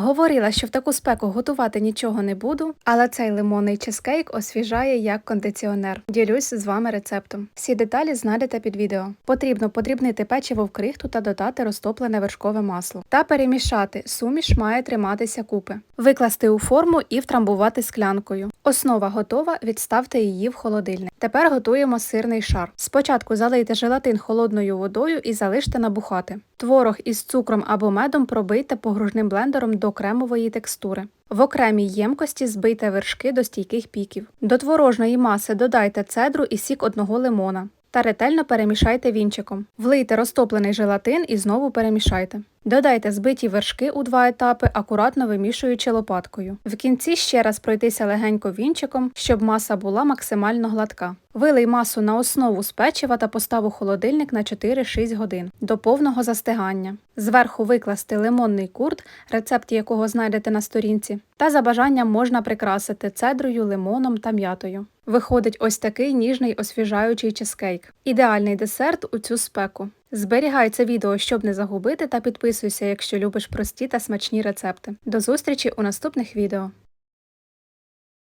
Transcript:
Говорила, що в таку спеку готувати нічого не буду, але цей лимонний чизкейк освіжає як кондиціонер. Ділюсь з вами рецептом. Всі деталі знайдете під відео. Потрібно подрібнити печиво в крихту та додати розтоплене вершкове масло. Та перемішати. Суміш має триматися купи. Викласти у форму і втрамбувати склянкою. Основа готова, відставте її в холодильник. Тепер готуємо сирний шар. Спочатку залийте желатин холодною водою і залиште набухати. Творог із цукром або медом пробийте погружним блендером до кремової текстури. В окремій ємкості збийте вершки до стійких піків. До творожної маси додайте цедру і сік одного лимона. Та ретельно перемішайте вінчиком. Влийте розтоплений желатин і знову перемішайте. Додайте збиті вершки у два етапи, акуратно вимішуючи лопаткою. В кінці ще раз пройтися легенько вінчиком, щоб маса була максимально гладка. Вилий масу на основу з печива та постав у холодильник на 4-6 годин до повного застигання. Зверху викласти лимонний курт, рецепт якого знайдете на сторінці, та за бажанням можна прикрасити цедрою, лимоном та м'ятою. Виходить ось такий ніжний освіжаючий чизкейк. Ідеальний десерт у цю спеку. Зберігай це відео, щоб не загубити, та підписуйся, якщо любиш прості та смачні рецепти. До зустрічі у наступних відео.